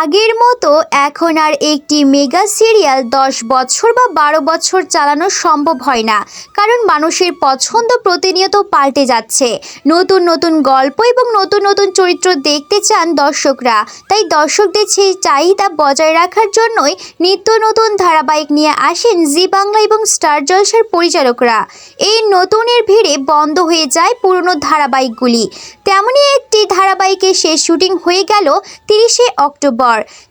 আগের মতো এখন আর একটি মেগা সিরিয়াল দশ বছর বা বারো বছর চালানো সম্ভব হয় না। কারণ মানুষের পছন্দ প্রতিনিয়ত পাল্টে যাচ্ছে। নতুন নতুন গল্প এবং নতুন নতুন চরিত্র দেখতে চান দর্শকরা। তাই দর্শকদের সেই চাহিদা বজায় রাখার জন্যই নিত্য নতুন ধারাবাহিক নিয়ে আসেন জি বাংলা এবং স্টার জলসার পরিচালকরা। এই নতুনের ভিড়ে বন্ধ হয়ে যায় পুরনো ধারাবাহিকগুলি। তেমনই একটি ধারাবাহিকের শেষ শুটিং হয়ে গেল তিরিশে অক্টোবর।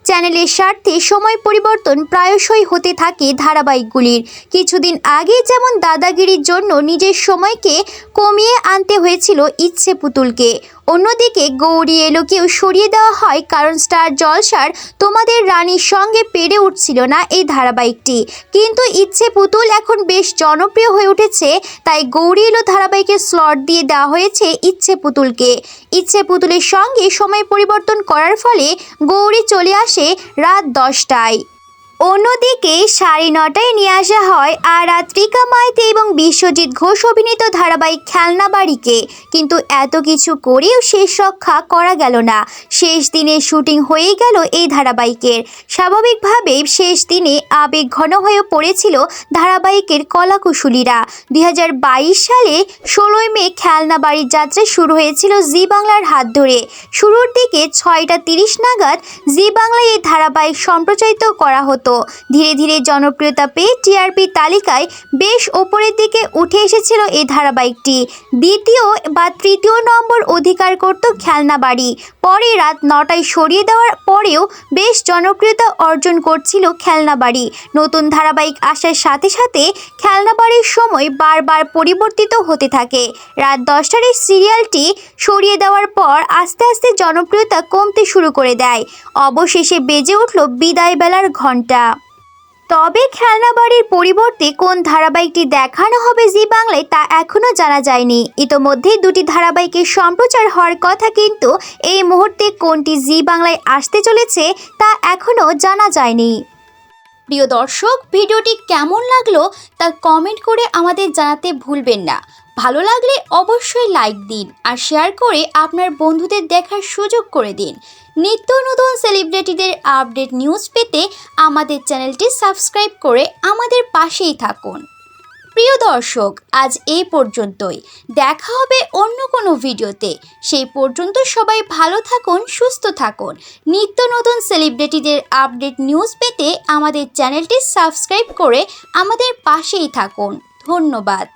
চ্যানেলের স্বার্থে সময় পরিবর্তন প্রায়শই হতে থাকে ধারাবাহিকগুলির। কিছুদিন আগে যেমন দাদাগিরির জন্য নিজের সময়কে কমিয়ে আনতে হয়েছিল ইচ্ছে পুতুলকে। অন্যদিকে গৌরী এলোকেও সরিয়ে দেওয়া হয়, কারণ স্টার জলসার তোমাদের রানীর সঙ্গে পেরে উঠছিল না এই ধারাবাহিকটি। কিন্তু ইচ্ছে পুতুল এখন বেশ জনপ্রিয় হয়ে উঠেছে, তাই গৌরী এলো ধারাবাহিকের স্লট দিয়ে দেওয়া হয়েছে ইচ্ছে পুতুলকে। ইচ্ছে পুতুলের সঙ্গে সময় পরিবর্তন করার ফলে গৌরী চলে আসে রাত দশটায়। অন্যদিকে সাড়ে নটায় নিয়ে আসা হয় আর রাত্রিকা মাইতি এবং বিশ্বজিৎ ঘোষ অভিনীত ধারাবাহিক খেলনা বাড়িকে। কিন্তু এত কিছু করেও শেষ রক্ষা করা গেল না। শেষ দিনে শুটিং হয়ে গেল এই ধারাবাহিকের। স্বাভাবিকভাবেই শেষ দিনে আবেগ ঘন হয়ে পড়েছিল ধারাবাহিকের কলাকুশলীরা। দু হাজার বাইশ সালে ষোলোই মে খেলনা বাড়ির যাত্রা শুরু হয়েছিল জি বাংলার হাত ধরে। শুরুর দিকে ছয়টা তিরিশ নাগাদ জি বাংলায় এই ধারাবাহিক সম্প্রচারিত করা হতো। ধীরে ধীরে জনপ্রিয়তা পেয়ে টিআরপি তালিকায় বেশ ওপরের দিকে উঠে এসেছিল এই ধারাবাহিকটি। দ্বিতীয় বা তৃতীয় নম্বর অধিকার করত খেলনা বাড়ি। পরে রাত নটায় সরিয়ে দেওয়ার পরেও বেশ জনপ্রিয়তা অর্জন করছিল খেলনা বাড়ি। নতুন ধারাবাহিক আসার সাথে সাথে খেলনা বাড়ির সময় বারবার পরিবর্তিত হতে থাকে। রাত দশটার এই সিরিয়ালটি সরিয়ে দেওয়ার পর আস্তে আস্তে জনপ্রিয়তা কমতে শুরু করে দেয়। অবশেষে বেজে উঠল বিদায় বেলার ঘণ্টা। তবে খেলনা বাড়ির পরিবর্তে কোন ধারাবাহিকটি দেখানো হবে জি বাংলায় তা এখনও জানা যায়নি। ইতোমধ্যেই দুটি ধারাবাহিকের সম্প্রচার হওয়ার কথা কিন্তু এই মুহূর্তে কোনটি জি বাংলায় আসতে চলেছে তা এখনও জানা যায়নি। প্রিয় দর্শক, ভিডিওটি কেমন লাগল তা কমেন্ট করে আমাদের জানাতে ভুলবেন না। ভালো লাগলে অবশ্যই লাইক দিন আর শেয়ার করে আপনার বন্ধুদের দেখার সুযোগ করে দিন। নিত্য নতুন সেলিব্রিটিদের আপডেট নিউজ পেতে আমাদের চ্যানেলটি সাবস্ক্রাইব করে আমাদের পাশেই থাকুন। প্রিয় দর্শক, আজ এই পর্যন্তই। দেখা হবে অন্য কোনো ভিডিওতে। সেই পর্যন্ত সবাই ভালো থাকুন, সুস্থ থাকুন। নিত্য নতুন সেলিব্রিটিদের আপডেট নিউজ পেতে আমাদের চ্যানেলটি সাবস্ক্রাইব করে আমাদের পাশেই থাকুন। ধন্যবাদ।